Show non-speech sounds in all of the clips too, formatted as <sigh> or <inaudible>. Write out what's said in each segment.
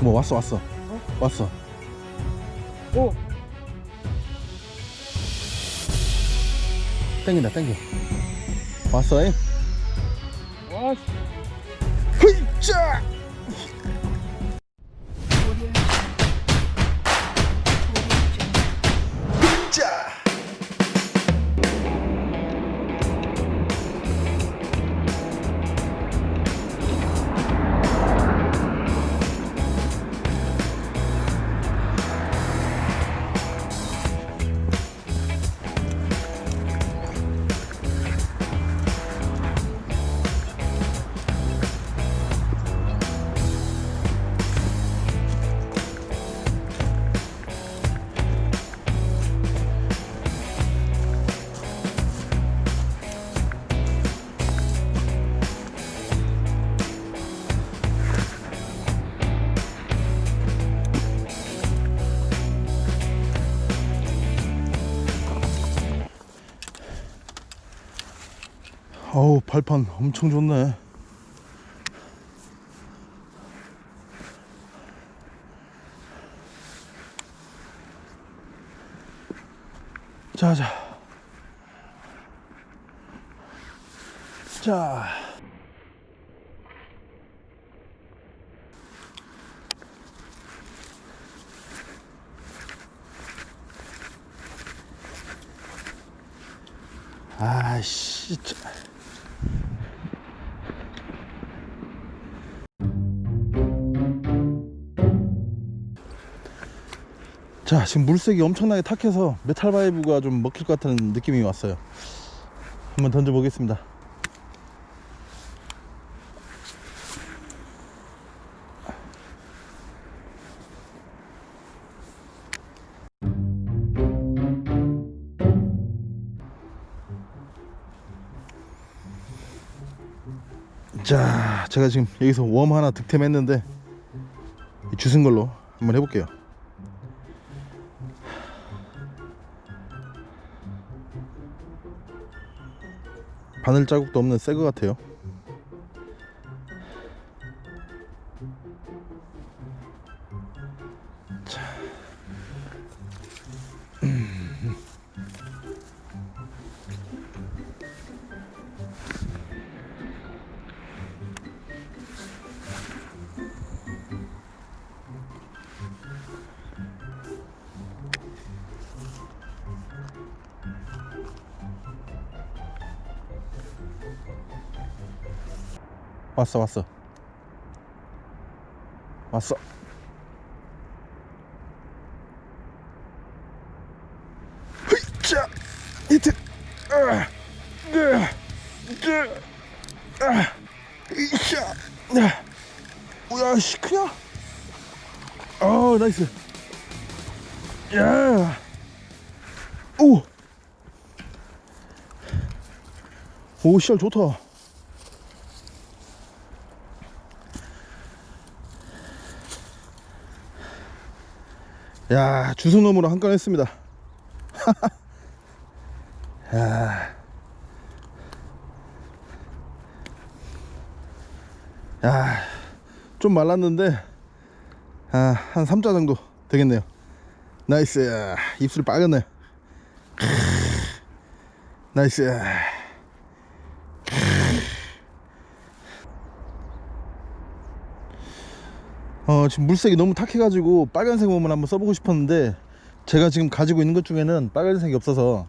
뭐 왔어 왔어. 왔어. 오! 땡긴다 땡겨. 왔어 잉. 와, 흐이짜 어우 발판 엄청 좋네. 자자. 자. 아씨 자 지금 물색이 엄청나게 탁해서 메탈 바이브가 좀 먹힐 것 같은 느낌이 왔어요. 한번 던져 보겠습니다. 자 제가 지금 여기서 웜 하나 득템했는데 이 주승 걸로 한번 해볼게요 바늘 자국도 없는 새거 같아요. 왔어 왔어. 왔어. 아, 이샤 네. 우야 씨 크냐? 어 나이스. 야오. 오, 씨알 좋다. 야 주승놈으로 한 건 했습니다. <laughs> 야. 야, 좀 말랐는데 아, 한 3자 정도 되겠네요. 나이스. 야, 입술 빨갛네. 나이스 어, 지금 물색이 너무 탁해가지고 빨간색 웜을 한번 써보고 싶었는데 제가 지금 가지고 있는 것 중에는 빨간색이 없어서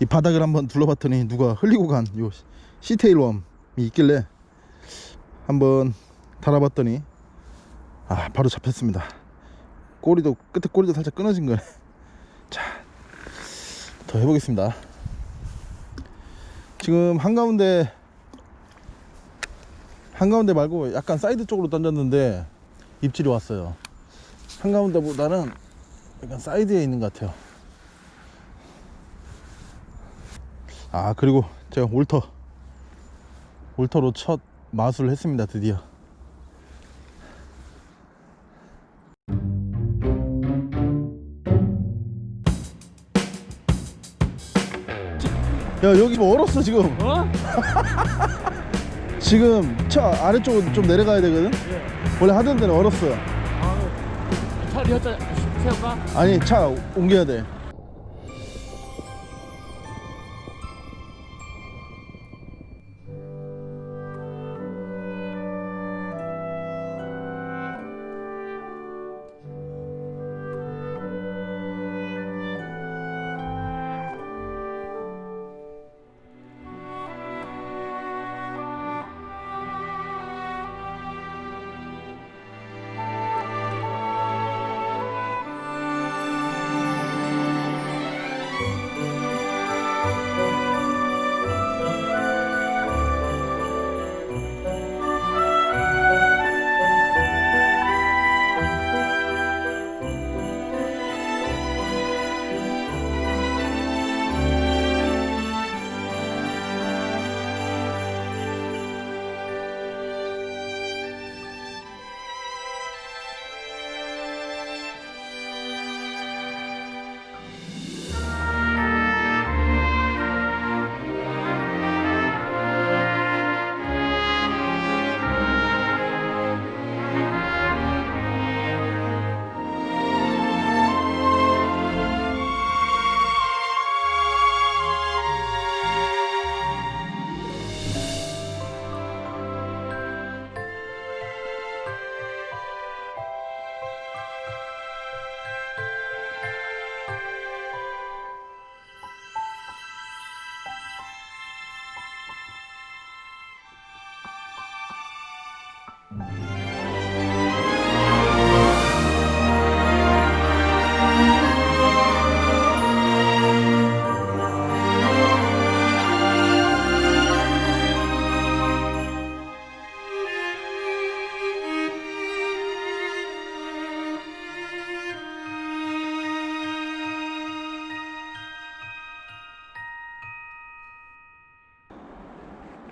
이 바닥을 한번 둘러봤더니 누가 흘리고 간 요 시테일 웜이 있길래 한번 달아봤더니 아 바로 잡혔습니다. 꼬리도 끝에 꼬리도 살짝 끊어진 거네. <laughs> 자더 해보겠습니다. 지금 한가운데 한가운데 말고 약간 사이드 쪽으로 던졌는데 입질이 왔어요. 한가운데 보다는 약간 사이드에 있는 것 같아요. 아 그리고 제가 올터 올터로 첫 마술을 했습니다 드디어. 야 여기 뭐 얼었어 지금? 어? <laughs> 지금 차 아래쪽으로 좀 내려가야 되거든 원래 하던 데는 얼었어요. 아, 차 리허차 세울까? 아니 차 옮겨야 돼.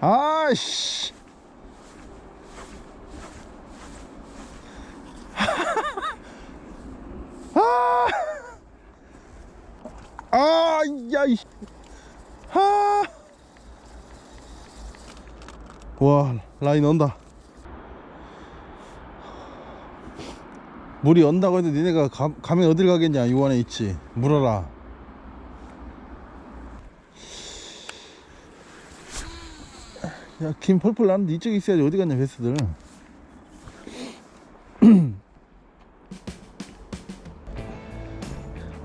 아씨 <laughs> 아, 아, 야, 이, 아, 와, 라인 온다. 물이 온다고 해도 니네가 가, 가면 어딜 가겠냐? 요안에 있지. 물어라. 야, 김 펄펄 나는데 이쪽에 있어야지 어디 갔냐, 베스들. <clears throat>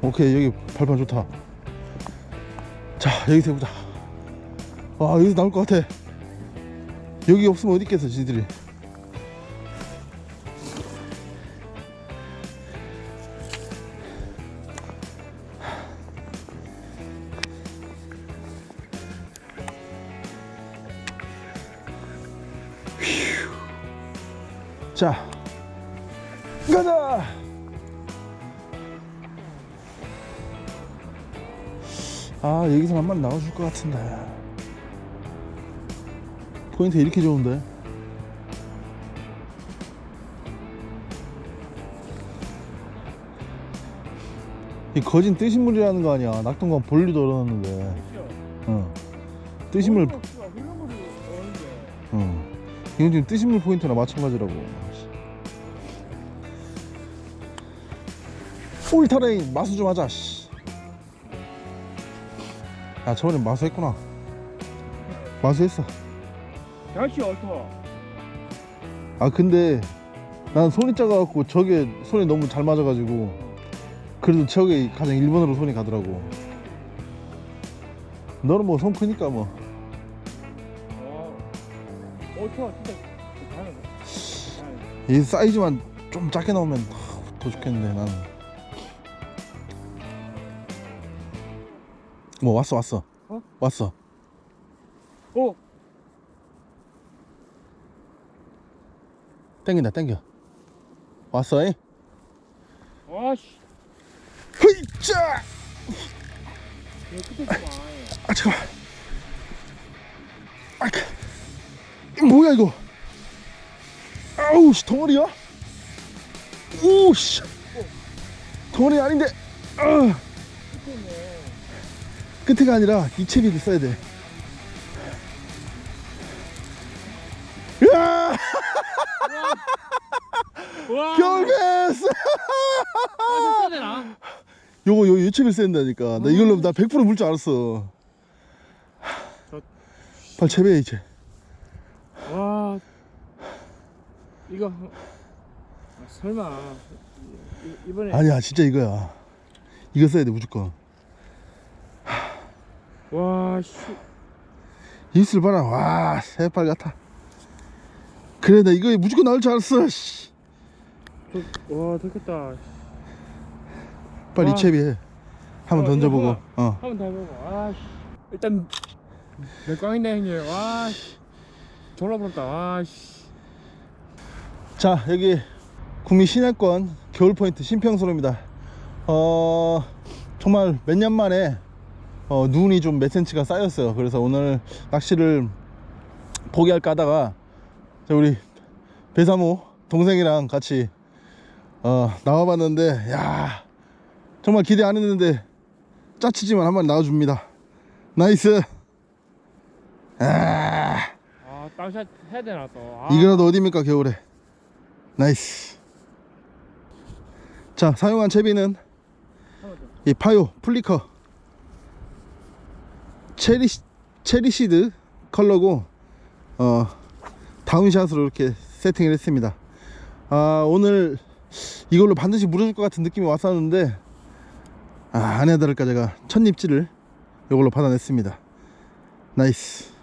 오케이, 여기 발판 좋다. 자, 여기서 해보자. 와, 여기서 나올 것 같아. 여기 없으면 어디 있겠어, 지들이. 가자! 아, 여기서 한 마리 나와줄 것 같은데. 포인트 이렇게 좋은데? 이 거진 뜨신물이라는 거 아니야. 낙동강 볼리도 얼었는데. 응. 뜨신물. 응. 이건 지금 뜨신물 포인트나 마찬가지라고. 울타레인 마수 좀 하자. 씨. 아 저번에 마수했구나. 마수했어. 다시 어터. 아 근데 난 손이 작아갖고 저게 손이 너무 잘 맞아가지고 그래도 저게 가장 1번으로 손이 가더라고. 너는 뭐 손 크니까 뭐. 어. 어터 진짜 잘하네. 이 사이즈만 좀 작게 나오면 더 좋겠는데 나는 뭐 왔어 왔어. 어? 왔어. 오. 땡긴다 땡겨. 왔어 잉? 아씨. 흐이짜. 아 잠깐만 아 그, 이거 뭐야 이거? 아우 씨 덩어리야? 오씨. 덩어리 아닌데. 아 끝에. 끝에가 아니라 이채비를 써야 돼. 으아! 와. 써야 되나? 요거 요 유채비 쓴다니까. 나 이걸로 나 100%물 줄 알았어. 저- 빨리 채비해 이제. 와. 이거 아, 설마. 이- 이번에 아니야 진짜 이거야. 이거 써야 돼 무조건 와 씨. 입술 봐라. 와 새빨 같아. 그래 나 이거 무조건 나올 줄 알았어 씨. 와 됐겠다. 빨리 와. 이채비해 한번 어, 던져보고. 이거 어. 한번 더 해보고. 아 씨. 일단 몇 광인데 형님. 와 씨. 졸라 부럽다. 와 씨. 자 여기 국민 시내권 겨울 포인트 신평소로입니다. 어 정말 몇 년 만에 어, 눈이 좀 몇 센치가 쌓였어요. 그래서 오늘 낚시를 포기할까 하다가 자, 우리 배사모 동생이랑 같이 어, 나와봤는데 야 정말 기대 안 했는데 짜치지만 한 마리 나와줍니다. 나이스! 아. 아 땅샷 해야 되나 또. 아, 이거라도 어디입니까 겨울에? 나이스! 자 사용한 채비는 한번 더. 이 파요 플리커 체리 체리시드 컬러고 어 다운샷으로 이렇게 세팅을 했습니다. 아 오늘 이걸로 반드시 물어줄 것 같은 느낌이 왔었는데 아 아내 다를까 제가 첫 입질을 이걸로 받아냈습니다. 나이스